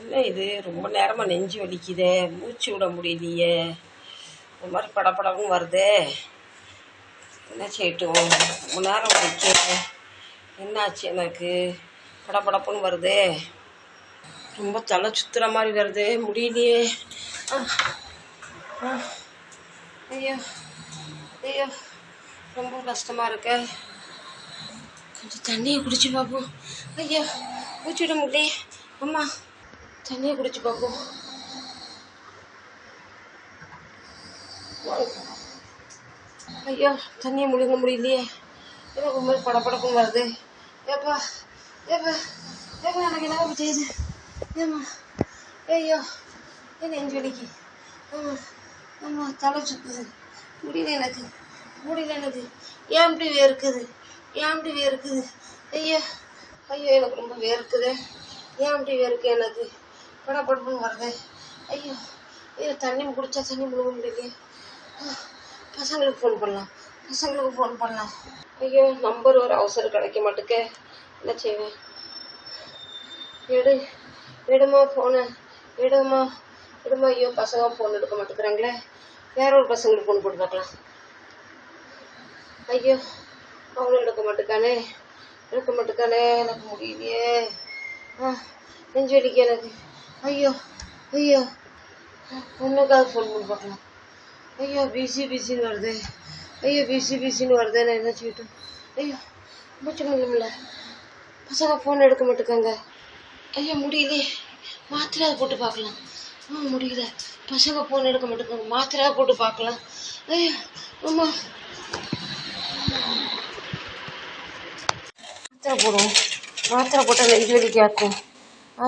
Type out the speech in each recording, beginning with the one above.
என்ன இது ரொம்ப நேரமாக நெஞ்சு வலிக்குதே. மூச்சு விட முடியலையே. ஒரு மாதிரி படபடவும் வருதே. என்ன செய்யட்டும் ரொம்ப நேரம் வலிக்க என்னாச்சு எனக்கு? படபடப்புன்னு வருதே. ரொம்ப தலை சுத்துற மாதிரி வருதே. முடியலையே. ஆ, ஐயோ ஐயோ. ரொம்ப கஷ்டமாக இருக்க. கொஞ்சம் தண்ணியை குடிச்சு பார்ப்போம் ஐயோ மூச்சு விட முடியலையே. அம்மா. தண்ணியை குடிச்சு பார்ப்போம். ஐயோ தண்ணியை முழுங்க முடியலையே. எனக்கு ரொம்ப படப்படப்பும் வருது. ஏப்பா ஏப்பா ஏப்பா எனக்கு என்ன செய்யுது ஏம்மா ஐயோ என் நெஞ்சு வலிக்கு ஆமா ஆமா தலை சுத்துது. முடியல எனக்கு முடியல எனக்கு. ஏன் இப்படி வேர்க்குது? ஏன் இப்படி வேர்க்குது? ஐயோ ஐயோ எனக்கு ரொம்ப வேர்க்குது. ஏன் இப்படி வேர்க்கு எனக்கு? படப்படப்புன்னு வருது ஐயோ ஐயோ தண்ணி குடிச்சா தண்ணி முழுக முடியலையே. ஆ, பசங்களுக்கு ஃபோன் பண்ணலாம். பசங்களுக்கு ஃபோன் பண்ணலாம். ஐயோ நம்பர் ஒரு அவசரம் கிடைக்க மாட்டேக்க. என்ன செய்வேன் எடு எடுமா ஃபோனு எடுமா எடுமா ஐயோ பசங்க ஃபோன் எடுக்க மாட்டேங்கிறாங்களே. வேற ஒரு பசங்களுக்கு ஃபோன் போட்டு பார்க்கலாம். ஐயோ அவனும் எடுக்க மாட்டேக்கானே எடுக்க மாட்டேக்கானே எனக்கு முடியலையே. ஆ நெஞ்சு வலிக்கு எனக்கு. ஐயோ ஐயோ. ஒன்றுக்காவது ஃபோன் பண்ணி பார்க்கலாம். ஐயோ பிஸி பிஸின்னு வருது. ஐயோ பிஸி பிஸின்னு வருது. நான் என்ன செய்யட்டும்? ஐயோ மூச்சு முடியல. பசங்க ஃபோன் எடுக்க மாட்டேக்காங்க ஐயோ முடியலையே மாத்திரையாவது போட்டு பார்க்கலாம். ஆ முடியல. பசங்க ஃபோன் எடுக்க மாட்டேங்க மாத்திரையாவது போட்டு பார்க்கலாம். ஐயோ அம்மா. மாத்திரை போடுவோம். மாத்திரை போட்டால் நெஞ்சு வலி கேட்கும். ஆ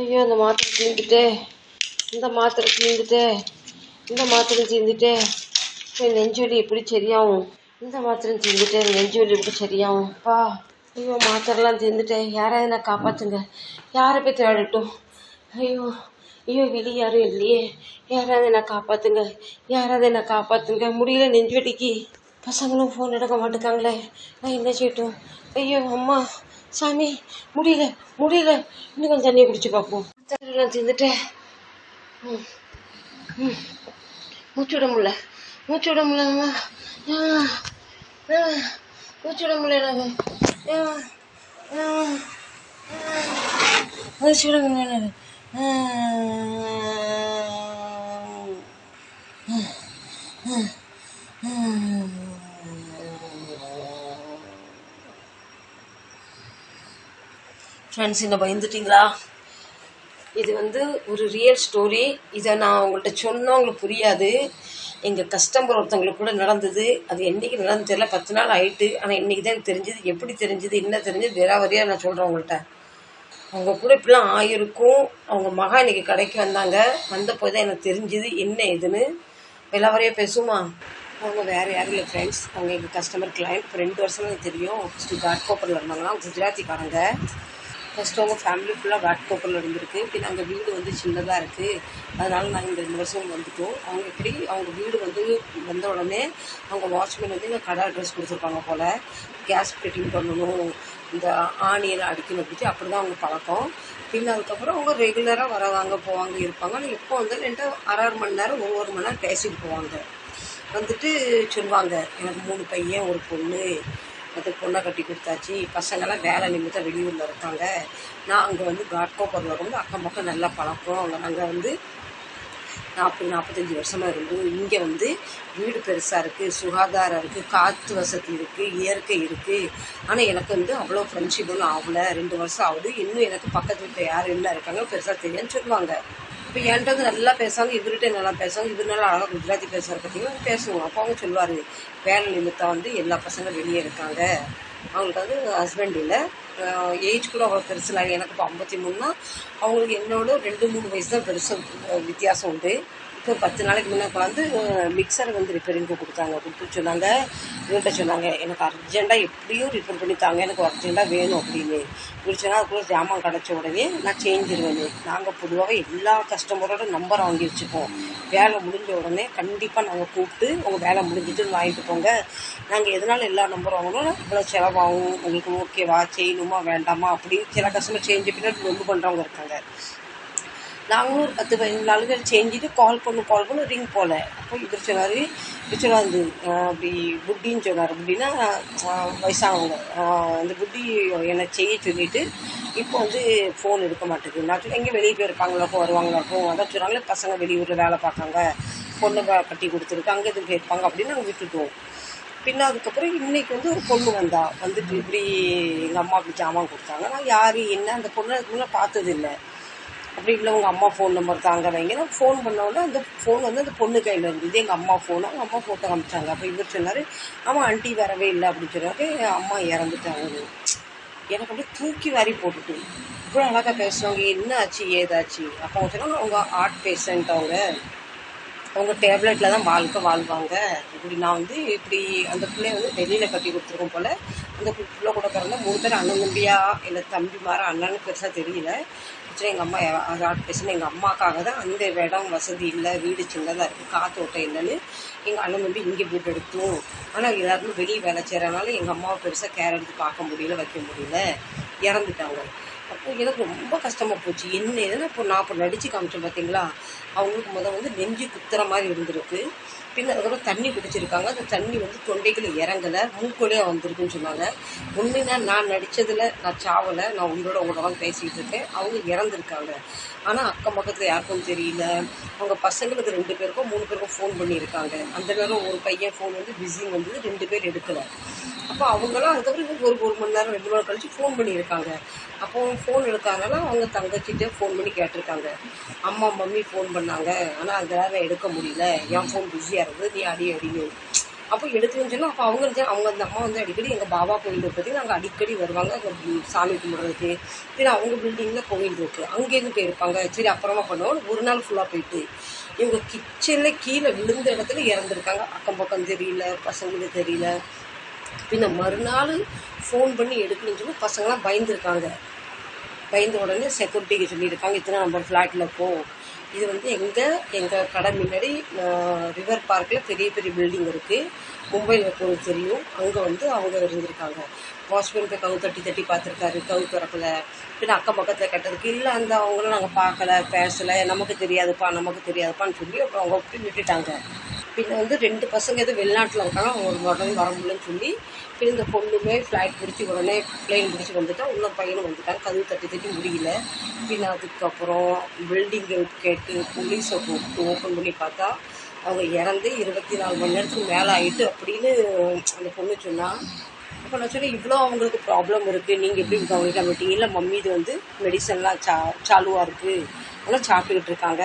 ஐயோ இந்த மாத்திரை தீர்ந்துட்டே இந்த மாத்திரை தீர்ந்துட்டே இந்த மாத்திரை தீர்ந்துட்டே என் நெஞ்சு எப்படி சரியாகும்? இந்த மாத்திரை தீர்ந்துட்டே என் நெஞ்சொலி எப்படி சரியாகும்? பா ஐயோ மாத்திரைலாம் தீர்ந்துட்டேன் யாராவது நான் காப்பாற்றுங்க யாரை போய் தேடட்டும்? ஐயோ ஐயோ வெளியே யாரும் இல்லையே. யாராவது நான் காப்பாற்றுங்க யாராவது நான் காப்பாற்றுங்க முடியல நெஞ்சு பசங்களும் ஃபோன் எடுக்க மாட்டேங்காங்களே நான் என்ன செய்யட்டும்? ஐயோ அம்மா. சாமி முடியல முடியல. இன்னும் கொஞ்சம் தண்ணியை குடிச்சு பார்ப்போம். நான் சேர்ந்துட்டேன் ம் ம். மூச்சு விட முடியல. மூச்சு விட முடியல மூச்சு விட முடியல எனக்கு. மூச்சு விட முடியல எனக்கு. ஃப்ரெண்ட்ஸ் என்ன பயந்துட்டீங்களா? இது வந்து ஒரு ரியல் ஸ்டோரி இதை நான் உங்கள்கிட்ட சொன்னால் உங்களுக்கு புரியாது. எங்கள் கஸ்டமர் ஒருத்தவங்களுக்கு கூட நடந்தது. அது என்றைக்கு நடந்து தெரியல. பத்து நாள் ஆகிட்டு ஆனால் இன்றைக்கி தான் எனக்கு தெரிஞ்சது. எப்படி தெரிஞ்சது? என்ன தெரிஞ்சது? விராவரியாக நான் சொல்கிறேன் உங்கள்கிட்ட அவங்க கூட இப்படிலாம் ஆயிருக்கும். அவங்க மகா இன்றைக்கி கடைக்கு வந்தாங்க. வந்தப்போ தான் எனக்கு தெரிஞ்சுது. என்ன இதுன்னு விலாவரியாக பேசுமா அவங்க வேறு யாரும் இல்லை ஃப்ரெண்ட்ஸ் அவங்க எங்கள் கஸ்டமர் கிளைண்ட் இப்போ ரெண்டு வருஷம் எனக்கு தெரியும். ஃபஸ்ட்டு காட் கோப்பரில் இருந்தாங்கன்னா குஜராத்திக்காரங்க ஃபஸ்ட்டு அவங்க ஃபேமிலி ஃபுல்லாக வாட்கோப்பரில் இருந்திருக்கு. இப்போ நாங்கள் வீடு வந்து சின்னதாக இருக்குது அதனால் நாங்கள் இந்த ரெண்டு வருஷம் வந்துட்டோம். அவங்க எப்படி அவங்க வீடு வந்து வந்த உடனே அவங்க வாட்ச்மேன் வந்து எங்கள் கடை அட்ரஸ் கொடுத்துருப்பாங்க போல். கேஸ் ஃபிட்டிங் பண்ணணும் இந்த ஆணியெல்லாம் அடிக்கணும் அப்படி அப்படி தான் அவங்க பழக்கம். பின்ன அதுக்கப்புறம் அவங்க ரெகுலராக வரவாங்க போவாங்க இருப்பாங்க. ஆனால் இப்போ வந்து ரெண்டு அரை அரை மணி நேரம் ஒரு ஒரு மணி நேரம் பேசிட்டு போவாங்க. வந்துட்டு சொல்லுவாங்க எனக்கு மூணு பையன் ஒரு பொண்ணு. அது பொண்ணை கட்டி கொடுத்தாச்சு. பசங்களாம் வேலை நிமித்தம் வெளியூரில் இருக்காங்க. நான் அங்கே வந்து காட்கோப்பரில் வந்து அக்கம் பக்கம் நல்லா பழக்கம். அங்கே நாங்கள் வந்து நாற்பது நாற்பத்தஞ்சு வருஷமாக இருந்தோம் இங்கே வந்து வீடு பெருசாக இருக்குது சுகாதாரம் இருக்குது காற்று வசதி இருக்குது இயற்கை இருக்குது ஆனால் எனக்கு வந்து அவ்வளோ ஃப்ரெண்ட்ஷிப் ஒன்றும் ஆகலை. ரெண்டு வருஷம் ஆகுது. இன்னும் எனக்கு பக்கத்து வீட்டில் யார் என்ன இருக்காங்க. பெருசாக தெரியும்னு சொல்லுவாங்க. இப்போ என்கிட்ட வந்து நல்லா பேசுவாங்க இவர்கிட்ட நல்லா பேசுவாங்க இவர் நல்லா அழகாக குஜராத்தி பேசுகிற பார்த்தீங்கன்னா பேசுவோம். அப்போ அவங்க சொல்லுவார் வேலை நிமித்தம் வந்து எல்லா பசங்களும் வெளியே இருக்காங்க. அவங்களுக்கு வந்து ஹஸ்பண்ட் இல்லை. ஏஜ் கூட அவ்வளோ பெருசு இல்லை எனக்கு இப்போ ஐம்பத்தி மூணுனா அவங்களுக்கு என்னோட ரெண்டு மூணு வயசு தான் பெருசு வித்தியாசம் உண்டு. இப்போ பத்து நாளைக்கு முன்னே வந்து மிக்சர் வந்து ரிப்பேரிங்க்கு கொடுத்தாங்க. கொடுத்து சொன்னாங்க. இவர்கிட்ட சொன்னாங்க எனக்கு அர்ஜெண்ட்டாக எப்படியும் ரிப்பேர் பண்ணி தாங்க. எனக்கு அர்ஜெண்ட்டாக வேணும் அப்படின்னு. இப்படி சொன்னால் அதுக்குள்ளே ஜாமான் கிடச்ச உடனே நான் செஞ்சிருவேன் நாங்கள் பொதுவாக எல்லா கஸ்டமரோட நம்பர் வாங்கி வச்சுப்போம். வேலை முடிஞ்ச உடனே கண்டிப்பாக நாங்கள் கூப்பிட்டு உங்கள் வேலை முடிஞ்சிட்டு வாங்கிட்டு போங்க. நாங்கள் எதனால எல்லா நம்பர் வாங்கணும்? இவ்வளோ செலவாகும். உங்களுக்கு ஓகேவா செய்யணும்? வேண்டாமா அப்படின்னு சில கஸ்டமர் சேஞ்சு பின்னாடி ரொம்ப பண்ணுறவங்க இருக்காங்க. நாங்களும் ஒரு பத்து பதினஞ்சு நாளுக்கு செஞ்சுட்டு கால் பண்ணு கால் பண்ணு ரிங் போகல அப்போ இவர் சொன்னார் இவர் சொன்னார் அப்படி புட்டின்னு சொன்னார். புட்டின்னா வயசானவங்க அந்த புட்டி என்னை செய்ய சொல்லிட்டு இப்போ வந்து ஃபோன் எடுக்க மாட்டேங்குது. நான் சொல்லி எங்கே வெளியே போயிருப்பாங்களாக்கும் வருவாங்களாக்கும் அதான் சொன்னாங்களே பசங்க வெளியூரில் வேலை பார்க்காங்க. பொண்ணு கட்டி கொடுத்துருக்கு. அங்கே எதுவும் போயிருப்பாங்க? அப்படின்னு நாங்கள் விட்டுட்டோம். பின்ன அதுக்கப்புறம் இன்னைக்கு வந்து ஒரு பொண்ணு வந்தா. வந்துட்டு இப்படி எங்கள் அம்மா அப்படி ஜாமான் கொடுத்தாங்க. நான் யார் என்ன அந்த பொண்ணை அதுக்கு முன்னே பார்த்தது இல்லை. அப்படி இல்லை உங்கள் அம்மா ஃபோன் நம்பர் தாங்க வைங்க. ஃபோன் பண்ணவுடனே அந்த ஃபோன் வந்து அந்த பொண்ணு கையில் இருந்தது. எங்கள் அம்மா ஃபோனு அவங்க அம்மா ஃபோட்டோ காமிச்சாங்க. அப்போ இவர் சொன்னார் ஆமாம் ஆண்டி வரவே இல்லை அப்படின்னு சொன்னாரு. என் அம்மா இறந்துட்டாங்க. எனக்கு அப்படியே தூக்கி வாரி போட்டுட்டு இவ்வளோ அழகாக பேசுவாங்க என்ன ஆச்சு ஏதாச்சு? அப்போ சொன்னாங்க அவங்க ஹார்ட் பேஷண்ட் அவங்க. அவங்க டேப்லெட்டில் தான் வாழ்க்கை வாழ்வாங்க. இப்படி நான் வந்து இப்படி அந்த பிள்ளைய வந்து வெளியில் கட்டி கொடுத்துருக்கோம் போல் அந்த பிள்ளை கூட பிறந்த மூணு பேர் அண்ணன் தம்பியா இல்லை தம்பி மாற அண்ணன்னு பெருசாக தெரியல. ஆக்சுவலாக எங்கள் அம்மா ஹார்ட் பேஷண்ட் எங்கள் அம்மாக்காக தான் அந்த இடம் வசதி இல்லை வீடு சின்னதாக இருக்குது காத்தோட்டம் இல்லைன்னு எங்கள் அண்ணன் தம்பி இங்கே வீடு எடுத்தோம். ஆனால் எல்லாருமே வெளியே வேலை செய்கிறனால எங்கள் அம்மாவை பெருசாக கேர் எடுத்து பார்க்க முடியல வைக்க முடியல. இறந்துட்டாங்க. அப்போ எனக்கு ரொம்ப கஷ்டமாக போச்சு. என்ன எதுனா இப்போ நான் இப்போ நடித்து காமிச்சேன் பார்த்தீங்களா அவங்களுக்கு முதல் வந்து நெஞ்சு குத்துற மாதிரி இருந்திருக்கு. பின்ன அதுக்கப்புறம் தண்ணி குடிச்சிருக்காங்க. அந்த தண்ணி வந்து தொண்டைக்குள்ள இறங்கலை. மூக்கொலியாக வந்திருக்குன்னு சொன்னாங்க. உண்மைனா நான் நடித்ததில் நான் சாவலை. நான் உங்களோட உங்களோட தான் பேசிகிட்டு இருக்கேன். அவங்க இறந்துருக்காங்க. ஆனால் அக்கம் பக்கத்தில் யாருக்கும் தெரியல. அவங்க பசங்களுக்கு ரெண்டு பேருக்கும் மூணு பேருக்கும் ஃபோன் பண்ணியிருக்காங்க. அந்த நேரம் ஒரு பையன் ஃபோன் வந்து பிஸிங் வந்தது ரெண்டு பேர் எடுக்கலை. அப்போ அவங்களாம் அதுக்கப்புறம் ஒரு ஒரு மணி நேரம் ரெண்டு மணி நேரம் கழிச்சு ஃபோன் பண்ணியிருக்காங்க. அப்போ ஃபோன் எடுக்காதனால அவங்க தங்கச்சிட்டே ஃபோன் பண்ணி கேட்டிருக்காங்க. அம்மா மம்மி ஃபோன் பண்ணாங்க. ஆனால் அந்த நேரம் எடுக்க முடியல. என் ஃபோன் பிஸியாக இருந்தது. நீ அடி அடின்னு. அப்போ எடுக்கணும்னு சொன்னால் அப்போ அவங்க அவங்க அந்த அம்மா வந்து அடிக்கடி எங்கள் பாபா கோயில் இருக்கிறதுக்கு நாங்கள் அடிக்கடி வருவாங்க. அங்கே சாமி கும்பிட்றதுக்கு. ஏன்னா அவங்க பில்டிங்கில் கோவில் இருக்குது அங்கேருந்து போயிருப்பாங்க. சரி அப்புறமா பண்ணுவோம் ஒரு நாள் ஃபுல்லாக போயிட்டு இவங்க கிச்சனில் கீழே விழுந்த இடத்துல இறந்துருக்காங்க. அக்கம் பக்கம் தெரியல பசங்களுக்கு தெரியல. பின்ன மறுநாள் ஃபோன் பண்ணி எடுக்கணும்னு சொல்லி பசங்களாம் பயந்துருக்காங்க. பயந்த உடனே செக்யூரிட்டிக்கு சொல்லியிருக்காங்க இத்தனை நம்பர் ஃப்ளாட்டில் போ. இது வந்து எங்கள் எங்கள் கடை முன்னாடி ரிவர் பார்க்கில் பெரிய பெரிய பில்டிங் இருக்குது மும்பையில் இருக்கவங்களுக்கு தெரியும். அங்கே வந்து அவங்க இருந்திருக்காங்க. வாட்ச்மேன் போய் கவு தட்டி தட்டி பார்த்துருக்காரு. கவு திறக்கல. பின்ன அக்கம் பக்கத்தில் கட்டதுக்கு இல்லை அந்த அவங்களும் நாங்கள் பார்க்கல பேசலை. நமக்கு தெரியாதுப்பா நமக்கு தெரியாதுப்பான்னு சொல்லி அப்புறம் அவங்க அப்படி விட்டுட்டாங்க பின்ன வந்து ரெண்டு பசங்க எதுவும் வெளிநாட்டில் இருக்காங்க அவங்க உடனே வர முடியலன்னு சொல்லி பின் இந்த பொண்ணுமே ஃப்ளைட் பிடிச்சி உடனே பிளேன் பிடிச்சி வந்துட்டா இன்னொரு பையனும் வந்துட்டாங்க கதவு தட்டி தட்டி முடியல. பின்ன அதுக்கப்புறம் பில்டிங் கேட்டு போலீஸை கூப்பிட்டு ஓப்பன் பண்ணி பார்த்தா அவங்க இறந்து இருபத்தி நாலு மணி நேரத்துக்கு மேலே ஆகிட்டு அப்படின்னு அந்த பொண்ணு சொன்னால் அப்போ நான் சொன்னேன் இவ்வளோ அவங்களுக்கு ப்ராப்ளம் இருக்குது நீங்கள் எப்படி கவனிக்க மாட்டீங்க இல்லை மம்மி இது வந்து மெடிசன்லாம் சா சாலுவாக இருக்குது ஆனால் சாப்பிட்டுக்கிட்டு இருக்காங்க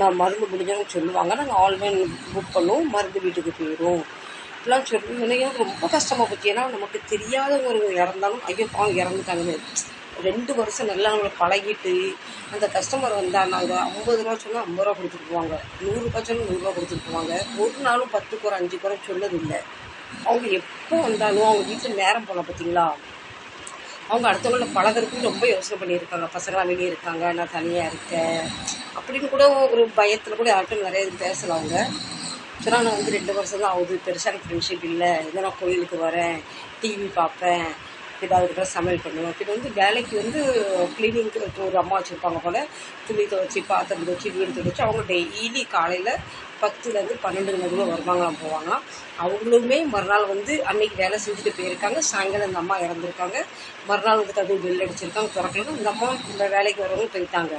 நான் மருந்து முடிஞ்சவங்க சொல்லுவாங்க. நாங்கள் ஆன்லைன் புக் பண்ணுவோம். மருந்து வீட்டுக்கு போயிடும் இப்படிலாம் சொல்லி எனக்கு ரொம்ப கஷ்டமாக போச்சு. ஏன்னா நமக்கு தெரியாதவங்க ஒரு இறந்தாலும் ஐயோ பாவம் இறந்துட்டாங்கன்னு. ரெண்டு வருஷம் நல்லா அவங்கள பழகிட்டு அந்த கஸ்டமர் வந்தால் நாங்கள் ஐம்பது ரூபா சொன்னால் ஐம்பது ரூபா கொடுத்துட்டு போவாங்க நூறுரூபா சொன்னால் நூறுரூவா கொடுத்துட்டு போவாங்க ஒரு நாளும் பத்து குறை அஞ்சு குறை சொன்னதில்லை. அவங்க எப்போ வந்தாலும் அவங்க வீட்டில் நேரம் போகலாம் பார்த்தீங்களா அவங்க அடுத்தவங்கள பழகிறதுக்கு ரொம்ப யோசனை பண்ணியிருக்காங்க. பசங்களாம் வெளியே இருக்காங்க நான் தனியாக இருக்கேன் அப்படின்னு கூட ஒரு பயத்தில் கூட யார்கிட்டும் நிறைய இது பேசலாம் அவங்க சொன்னால் நான் வந்து ரெண்டு வருஷம் தான் ஆகுது பெருசான ஃப்ரெண்ட்ஷிப் இல்லை. இதை நான் கோயிலுக்கு வரேன் டிவி பார்ப்பேன். ஏதாவது கூட சமையல் பண்ணுவேன் பின்ன வந்து வேலைக்கு வந்து கிளீனிங்க்கு ஒரு அம்மா வச்சுருப்பாங்க போல். துணி துவைச்சி பாத்திரம் துவைச்சி வீடு துவைச்சி அவங்க டெய்லி காலையில் பத்துலேருந்து பன்னெண்டு மணிக்குள்ள வருவாங்களாம் போவாங்களாம். அவங்களுமே மறுநாள் வந்து அன்னைக்கு வேலை செஞ்சுட்டு போயிருக்காங்க. சாயங்காலம் இந்த அம்மா இறந்துருக்காங்க. மறுநாள் வந்து கதவு பெல் அடிச்சிருக்காங்க திறக்கலாம் இந்த அம்மா இந்த வேலைக்கு வரவங்க போயிட்டாங்க.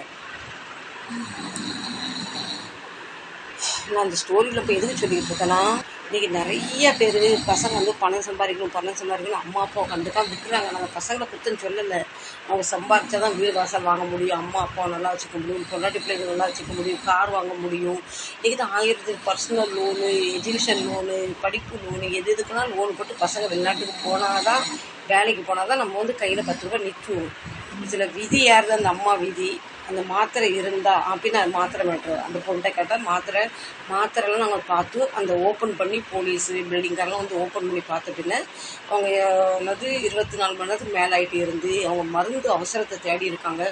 நான் அந்த ஸ்டோரியில் இப்போ எதுக்கு சொல்லிக்கிட்டு இருக்கேன்னா இன்றைக்கி நிறைய பேர் பசங்க வந்து பணம் சம்பாதிக்கணும் பணம் சம்பாதிக்கணும் அம்மா அப்பா கண்டுக்காம விட்டுறாங்க. நாங்கள் பசங்களை கொடுத்துன்னு சொல்லலை. அவங்க சம்பாதிச்சா தான் வீடு வாசல் வாங்க முடியும். அம்மா அப்பா நல்லா வச்சுக்க முடியும். பொண்டாட்டி பிள்ளைங்க நல்லா வச்சுக்க முடியும். கார் வாங்க முடியும். இன்றைக்கி தான் ஆயிரத்து பர்சனல் லோனு எஜுகேஷன் லோனு படிப்பு லோனு எது எதுக்குனாலும் லோன் போட்டு பசங்க வெளிநாட்டுக்கு போனால் தான் வேலைக்கு போனால் தான் நம்ம வந்து கையில் பத்து ரூபா நிற்கும் இதில் விதி யாருது? அந்த அம்மா விதி. அந்த மாத்திரை இருந்தால் அப்படின்னு அது மாத்திரை மேட்ரு அந்த பொண்ணை கேட்டால் மாத்திரை மாத்திரைலாம் நாங்கள் பார்த்து அந்த ஓப்பன் பண்ணி போலீஸு பில்டிங்காரெலாம் வந்து ஓப்பன் பண்ணி பார்த்த பின்ன அவங்க என்னது இருபத்தி நாலு மணி நேரத்துக்கு மேலே ஆகிட்டு இருந்து அவங்க மருந்து அவசரத்தை தேடி இருக்காங்க.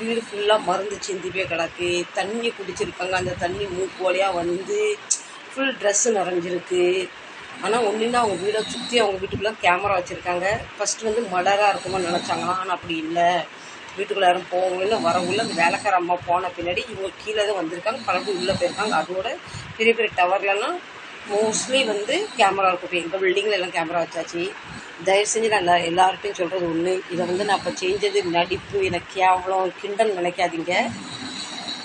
வீடு ஃபுல்லாக மருந்து சிந்திப்பே கிடக்கு. தண்ணி குடிச்சிருக்காங்க. அந்த தண்ணி மூக்கு வழியாக வந்து ஃபுல் ட்ரெஸ்ஸு நிறைஞ்சிருக்கு. ஆனால் ஒன்றுன்னா அவங்க வீடை சுற்றி அவங்க வீட்டுக்குள்ளே கேமரா வச்சுருக்காங்க. ஃபஸ்ட்டு வந்து மடராக இருக்குமோ நினச்சாங்களாம். ஆனால் அப்படி இல்லை. வீட்டுக்குள்ள யாரும் போகல வரவுள்ள அந்த வேலைக்கார அம்மா போன பின்னாடி இவங்க கீழே தான் வந்திருக்காங்க பல பேர் உள்ளே போயிருக்காங்க. அதோட பெரிய பெரிய டவர்லலாம் மோஸ்ட்லி வந்து கேமரா இருக்கும் இப்போ எங்கள் பில்டிங்கில் எல்லாம் கேமரா வச்சாச்சு. தயவு செஞ்சு நான் எல்லா எல்லார்ட்டையும் சொல்கிறது ஒன்று இதை வந்து நான் இப்போ செஞ்சது நடிப்பு எனக்கு கேவலம் கிண்டல் நினைக்காதீங்க.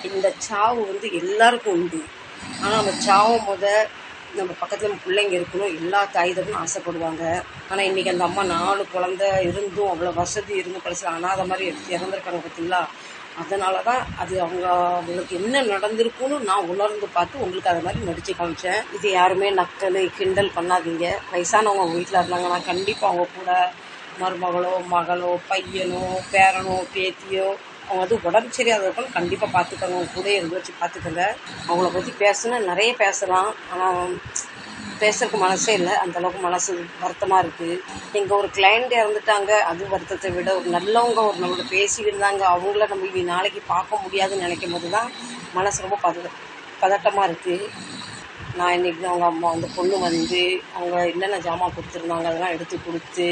இந்த சாவு வந்து எல்லாருக்கும் உண்டு. ஆனால் நம்ம சாவை முத நம்ம பக்கத்தில் நம்ம பிள்ளைங்க இருக்கணும் எல்லா தாய் ஆசைப்படுவாங்க. ஆனால் இன்றைக்கி அந்த அம்மா நாலு குழந்த இருந்தும் அவ்வளோ வசதி இருந்தும் கடைசியில் அனாதை மாதிரி எடுத்து இறந்துருக்காங்க பார்த்தீங்களா அதனால தான் அது அவங்க அவங்களுக்கு என்ன நடந்திருக்குன்னு நான் உணர்ந்து பார்த்து உங்களுக்கு அது மாதிரி நடித்து காமிச்சேன். இது யாருமே நக்கல் கிண்டல் பண்ணாதீங்க. வயசானவங்க அவங்க வீட்டில் இருந்தாங்கன்னா கண்டிப்பாக அவங்க கூட மருமகளோ மகளோ பையனோ பேரனோ பேத்தியோ அவங்க வந்து உடம்பு சரியாதவர்கள் இருக்கணும் கண்டிப்பாக பார்த்துக்கோங்க அவங்க கூட இருந்து வச்சு பார்த்துக்கோங்க அவங்கள பற்றி பேசுனா நிறைய பேசலாம். ஆனால் பேசுறதுக்கு மனசே இல்லை. அந்த அளவுக்கு மனசு வருத்தமாக இருக்குது எங்கள் ஒரு கிளைண்ட் இறந்துட்டாங்க. அது வருத்தத்தை விட ஒரு நல்லவங்க ஒரு நம்மளோட பேசியிருந்தாங்க அவங்கள நம்ம இனி நாளைக்கு பார்க்க முடியாதுன்னு நினைக்கும் போது தான் மனசு ரொம்ப பத பதட்டமாக இருக்குது நான் இன்றைக்கி அவங்க அம்மா அந்த பொண்ணு வந்து அவங்க என்னென்ன ஜாமான் கொடுத்துருந்தாங்க அதெல்லாம் எடுத்து கொடுத்து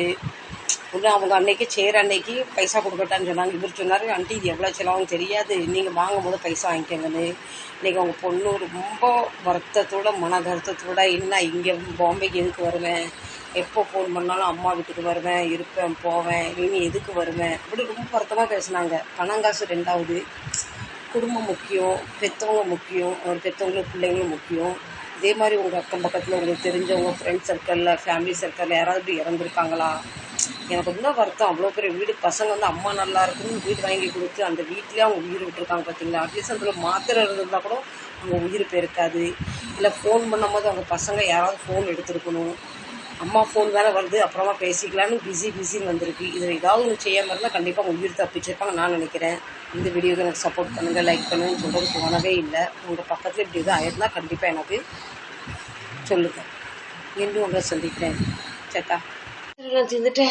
ஒன்று அவங்க அன்னைக்கு சேர் அன்னைக்கு பைசா கொடுக்கட்டான்னு சொன்னாங்க. இவர் சொன்னார் ஆண்டி இது எவ்வளோ செலவாகும் தெரியாது. நீங்கள் வாங்கும்போது பைசா வாங்கிக்கோங்கன்னு. இன்றைக்கி அவங்க பொண்ணு ரொம்ப வருத்தத்தோட மன வருத்தத்தோட என்ன இங்கே பாம்பேக்கு எதுக்கு வருவேன்? எப்போ ஃபோன் பண்ணாலும் அம்மா வீட்டுக்கு வருவேன் இருப்பேன் போவேன் இனி எதுக்கு வருவேன்? அப்படி ரொம்ப வருத்தமாக பேசினாங்க. பணங்காசு ரெண்டாவது. குடும்பம் முக்கியம் பெற்றவங்க முக்கியம் ஒரு பெற்றவங்களும் பிள்ளைங்களும் முக்கியம். இதே மாதிரி உங்கள் அக்கம் பக்கத்தில் உங்களுக்கு தெரிஞ்சவங்க ஃப்ரெண்ட்ஸ் சர்க்கிளில் ஃபேமிலி சர்க்கிளில் யாராவது இப்படி இறந்துருக்காங்களா? எனக்கு ரொம்ப வருத்தம். அவ்வளோ பெரிய வீடு பசங்க வந்து அம்மா நல்லா இருக்குன்னு வீடு வாங்கி கொடுத்து அந்த வீட்லேயே அவங்க உயிர் விட்டுருக்காங்க பார்த்தீங்களா? அட்லீஸ்ட் அதில் மாத்திரை இருந்திருந்தால் கூட அவங்க உயிர் போயிருக்காது. இல்லை ஃபோன் பண்ணும்போது அவங்க பசங்க யாராவது ஃபோன் எடுத்துருக்கணும். அம்மா ஃபோன் வேறு வருது அப்புறமா பேசிக்கலான்னு பிஸி பிஸின்னு வந்திருக்கு. இதில் ஏதாவது ஒன்று செய்யாமல் இருந்தால் கண்டிப்பாக அவங்க உயிர் தப்பிச்சிருப்பாங்க நான் நினைக்கிறேன். இந்த வீடியோக்கு எனக்கு சப்போர்ட் பண்ணுங்கள் லைக் பண்ணுங்கன்னு சொல்கிறது தோணவே இல்லை. உங்கள் பக்கத்தில் இப்படி எதுவும் ஆயிருந்தால் கண்டிப்பாக எனக்கு சொல்லுங்கள் மீண்டும் உங்களை சந்திக்கிறேன். சேட்டா. நான் சேர்ந்துட்டேன்